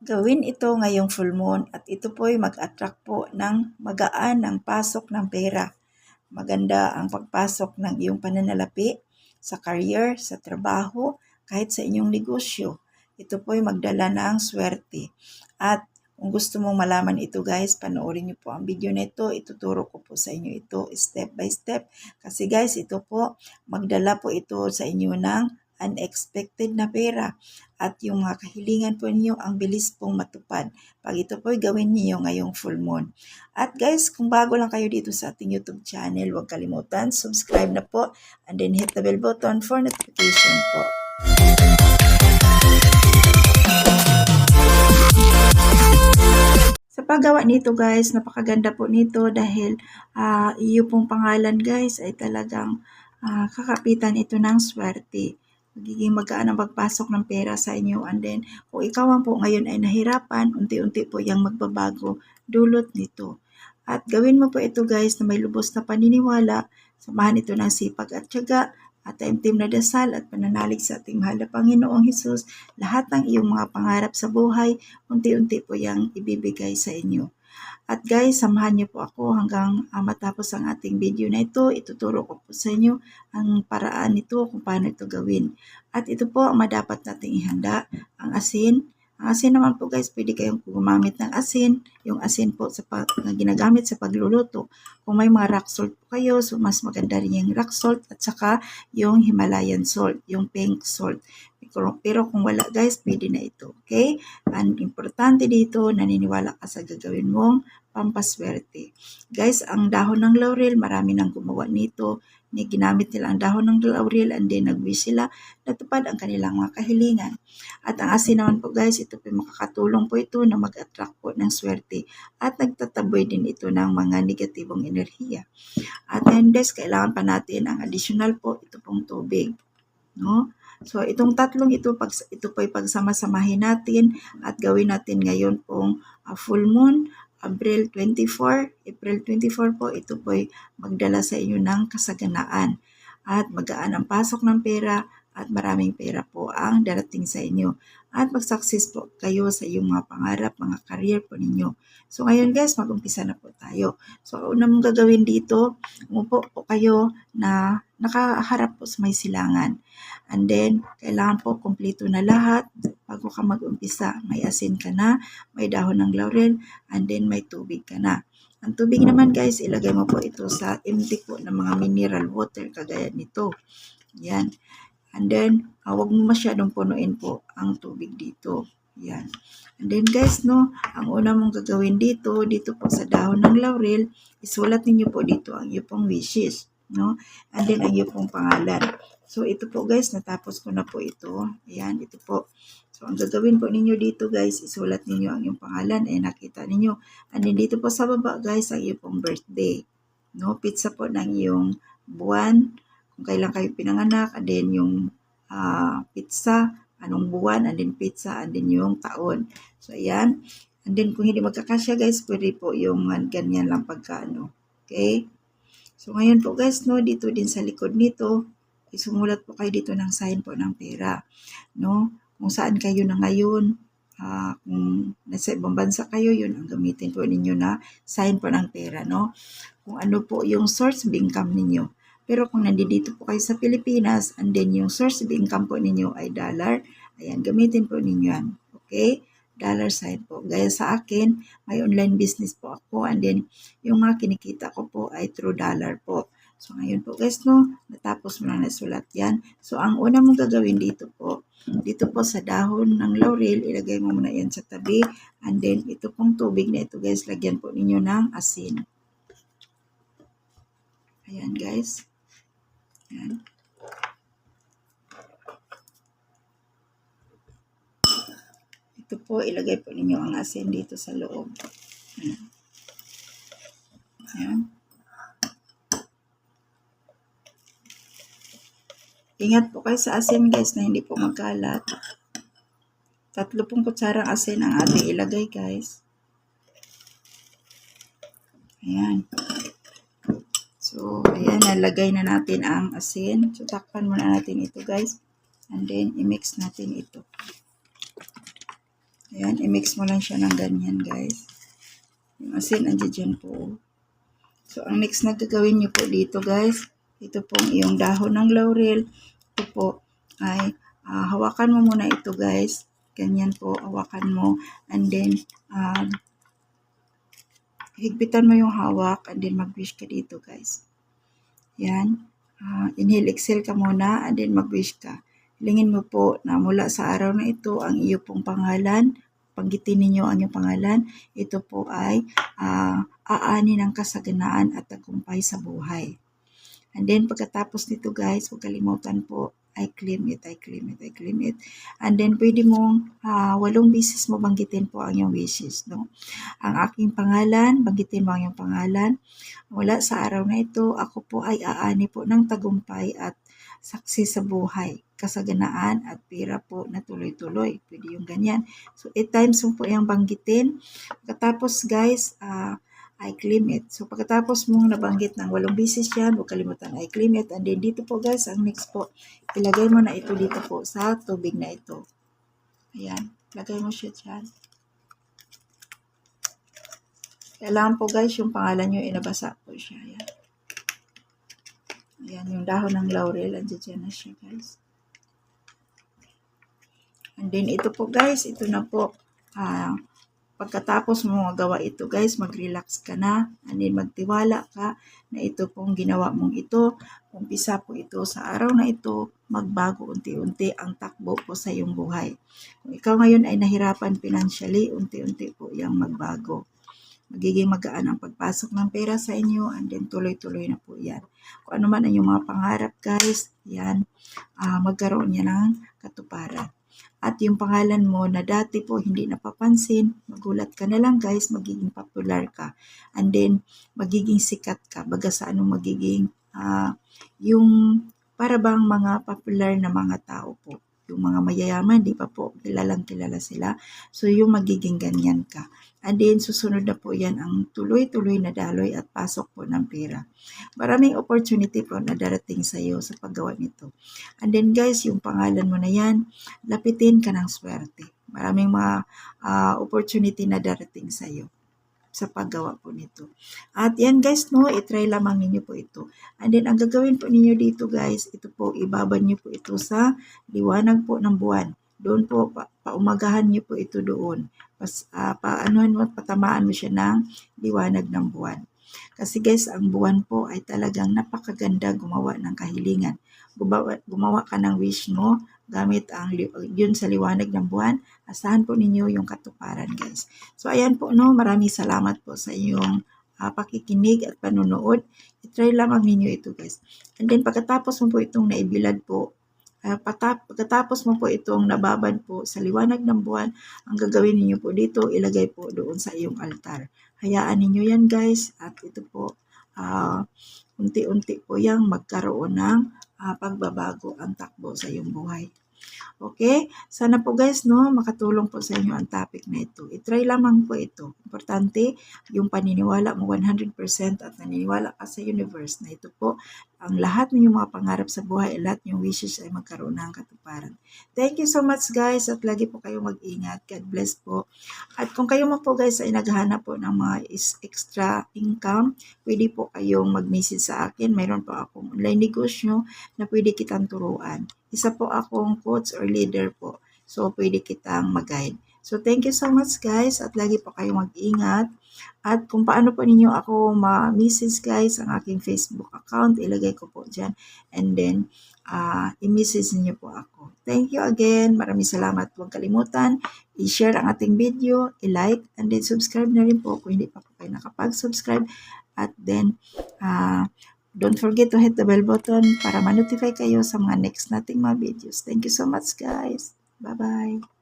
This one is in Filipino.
Gawin ito ngayong full moon at ito po ay mag-attract po ng magaan ng pasok ng pera. Maganda ang pagpasok ng iyong pananalapi sa career, sa trabaho, kahit sa inyong negosyo. Ito po ay magdala ng swerte. At kung gusto mong malaman ito guys, panoorin niyo po ang video na ito. Ituturo ko po sa inyo ito step by step. Kasi guys, ito po, magdala po ito sa inyo ng unexpected na pera at yung mga kahilingan po ninyo ang bilis pong matupad. Pag ito po gawin niyo ngayong full moon. At guys, kung bago lang kayo dito sa ating YouTube channel, huwag kalimutan, subscribe na po and then hit the bell button for notification po. Sa paggawa nito guys, napakaganda po nito dahil uh, iyo pong pangalan guys ay talagang uh, kakapitan ito ng swerte magiging magaan ang pagpasok ng pera sa inyo. And then, kung ikaw po ngayon ay nahirapan, unti-unti po yung magbabago dulot nito. At gawin mo po ito guys na may lubos na paniniwala, samahan ito ng sipag at tiyaga, at taimtim na dasal at pananalig sa ating mahal na Panginoong Hesus, lahat ng iyong mga pangarap sa buhay, unti-unti po yung ibibigay sa inyo. At guys, samahan niyo po ako hanggang uh, matapos ang ating video na ito. Ituturo ko po sa inyo ang paraan nito kung paano ito gawin. At ito po ang madapat nating ihanda. Ang asin, ang asin naman po guys, pwede kayong gumamit ng asin. Yung asin po sa pag, na ginagamit sa pagluluto. Kung may mga rock salt po kayo, so mas maganda rin yung rock salt at saka yung Himalayan salt, yung pink salt. Pero kung wala guys, pwede na ito. Okay? Ang importante dito, naniniwala ka sa gagawin mong pampaswerte. Guys, ang dahon ng laurel, marami nang gumawa nito. Ni ginamit nila ang dahon ng laurel and then nag-wish sila natupad ang kanilang mga kahilingan. At ang asin naman po guys, ito po makakatulong po ito na mag-attract po ng swerte at nagtataboy din ito ng mga negatibong enerhiya. At then guys, kailangan pa natin ang additional po, ito pong tubig. No? So, itong tatlong ito, pag, ito po ay pagsama-samahin natin at gawin natin ngayon pong uh, full moon, April 24, April 24 po, ito po ay magdala sa inyo ng kasaganaan at magaan ang pasok ng pera at maraming pera po ang darating sa inyo. At mag-success po kayo sa iyong mga pangarap, mga career po ninyo. So ngayon guys, mag-umpisa na po tayo. So una mong gagawin dito, umupo po kayo na nakaharap po sa may silangan. And then, kailangan po kumpleto na lahat bago ka mag-umpisa. May asin ka na, may dahon ng laurel, and then may tubig ka na. Ang tubig naman guys, ilagay mo po ito sa empty po ng mga mineral water kagaya nito. Yan. And then, uh, huwag mo masyadong punuin po ang tubig dito. Yan. And then guys, no, ang una mong gagawin dito, dito po sa dahon ng laurel, isulat ninyo po dito ang iyong pong wishes. No? And then, ang iyong pong pangalan. So, ito po guys, natapos ko na po ito. Ayan, ito po. So, ang gagawin po ninyo dito guys, isulat ninyo ang iyong pangalan. Eh, nakita ninyo. And then, dito po sa baba guys, ang iyong pong birthday. No, pizza po ng iyong buwan, kung kailan kayo pinanganak, and then yung uh, pizza, anong buwan, and then pizza, and then yung taon. So, ayan. And then, kung hindi magkakasya guys, pwede po yung ganyan lang pagkaano. Okay? So, ngayon po guys, no, dito din sa likod nito, isumulat po kayo dito ng sign po ng pera. No? Kung saan kayo na ngayon, uh, kung nasa ibang bansa kayo, yun ang gamitin po ninyo na sign po ng pera. No? Kung ano po yung source of income ninyo. Pero kung nandito po kayo sa Pilipinas, and then yung source of income po ninyo ay dollar, ayan, gamitin po ninyo yan. Okay? Dollar sign po. Gaya sa akin, may online business po ako, and then yung mga kinikita ko po ay through dollar po. So, ngayon po guys, no, natapos mo na nasulat yan. So, ang una mong gagawin dito po, dito po sa dahon ng laurel, ilagay mo muna yan sa tabi. And then, ito pong tubig na ito guys, lagyan po ninyo ng asin. Ayan guys. Ayan. Ito po, ilagay po ninyo ang asin dito sa loob. Ayan. Ayan. Ingat po kayo sa asin guys na hindi po magkalat. Tatlo pong kutsarang asin ang ating ilagay guys. Ayan. So, ayan, nalagay na natin ang asin. So, takpan muna natin ito guys. And then, i-mix natin ito. Yan, i-mix mo lang siya ng ganyan, guys. Yung asin, andyan dyan po. So, ang next na gagawin nyo po dito, guys, ito pong iyong dahon ng laurel. Ito po ay ah, hawakan mo muna ito, guys. Ganyan po, hawakan mo. And then, um, higpitan mo yung hawak and then mag-wish ka dito, guys. Yan. Ah, inhale, exhale ka muna and then mag-wish ka. Hilingin mo po na mula sa araw na ito ang iyo pong pangalan. Panggitin ninyo ang iyong pangalan. Ito po ay ah, aani ng kasaganaan at tagumpay sa buhay. And then pagkatapos nito guys, huwag kalimutan po, I claim it, I claim it, I claim it. And then pwede mong ah, walong bisis mo banggitin po ang iyong wishes. No? Ang aking pangalan, banggitin mo ang iyong pangalan. Mula sa araw na ito, ako po ay aani po ng tagumpay at saksi sa buhay, kasaganaan at pera po na tuloy-tuloy. Pwede yung ganyan. So, 8 times mo po yung banggitin. Pagkatapos guys, ah, I claim it. So, pagkatapos mong nabanggit ng walong bisis yan, huwag kalimutan I claim it. And then dito po guys, ang next po, ilagay mo na ito dito po sa tubig na ito. Ayan, lagay mo siya dyan. Kailangan po guys, yung pangalan nyo, inabasa po siya. Ayan. Ayan, yung dahon ng laurel, andyan dyan na siya guys. And then ito po guys, ito na po. Ah, pagkatapos mo magawa ito guys, mag-relax ka na. And magtiwala ka na ito pong ginawa mong ito. Umpisa po ito sa araw na ito, magbago unti-unti ang takbo po sa iyong buhay. Kung ikaw ngayon ay nahirapan financially, unti-unti po yung magbago. Magiging magaan ang pagpasok ng pera sa inyo and then tuloy-tuloy na po yan. Kung ano man ang iyong mga pangarap guys, yan, ah, magkaroon yan ng katuparan. At yung pangalan mo na dati po hindi napapansin, magulat ka na lang guys, magiging popular ka. And then, magiging sikat ka. Baga sa anong magiging, ah, yung para bang mga popular na mga tao po. Yung mga mayayaman, di pa po, kilalang kilala sila. So, yung magiging ganyan ka. And then, susunod na po yan ang tuloy-tuloy na daloy at pasok po ng pera. Maraming opportunity po na darating sa iyo sa paggawa nito. And then guys, yung pangalan mo na yan, lapitin ka ng swerte. Maraming mga ah, opportunity na darating sa iyo sa paggawa po nito. At yan guys, no, itry lamang ninyo po ito. And then, ang gagawin po ninyo dito guys, ito po, ibaban nyo po ito sa liwanag po ng buwan. Doon po, pa, paumagahan nyo po ito doon. Pas, ah, paanuhan mo, patamaan mo siya ng liwanag ng buwan. Kasi guys, ang buwan po ay talagang napakaganda gumawa ng kahilingan. Gumawa, gumawa ka ng wish mo gamit ang yun sa liwanag ng buwan. Asahan po ninyo yung katuparan guys. So ayan po no, maraming salamat po sa inyong ah, pakikinig at panunood. I-try lamang ninyo ito guys. And then pagkatapos mo po itong naibilad po, patap, pagkatapos mo po itong nababad po sa liwanag ng buwan, ang gagawin ninyo po dito, ilagay po doon sa iyong altar. Hayaan ninyo yan guys at ito po, ah, unti-unti po yang magkaroon ng ah, pagbabago ang takbo sa iyong buhay. Okay? Sana po guys, no, makatulong po sa inyo ang topic na ito. I-try lamang po ito. Importante, yung paniniwala mo 100% at naniniwala ka sa universe na ito po, ang lahat ng mga pangarap sa buhay, lahat ng wishes ay magkaroon ng katuparan. Thank you so much guys at lagi po kayong mag-ingat. God bless po. At kung kayo mo po guys ay naghahanap po ng mga extra income, pwede po kayong mag-message sa akin. Mayroon po akong online negosyo na pwede kitang turuan. Isa po akong coach or leader po. So, pwede kitang mag-guide. So, thank you so much guys at lagi po kayong mag-ingat. At kung paano po ninyo ako ma-message guys ang aking Facebook account, ilagay ko po dyan. And then, ah i-message niyo po ako. Thank you again. Maraming salamat. Huwag kalimutan, i-share ang ating video, i-like, and then subscribe na rin po kung hindi pa po kayo nakapag-subscribe. At then, ah don't forget to hit the bell button para ma-notify kayo sa mga next nating mga videos. Thank you so much guys. Bye-bye.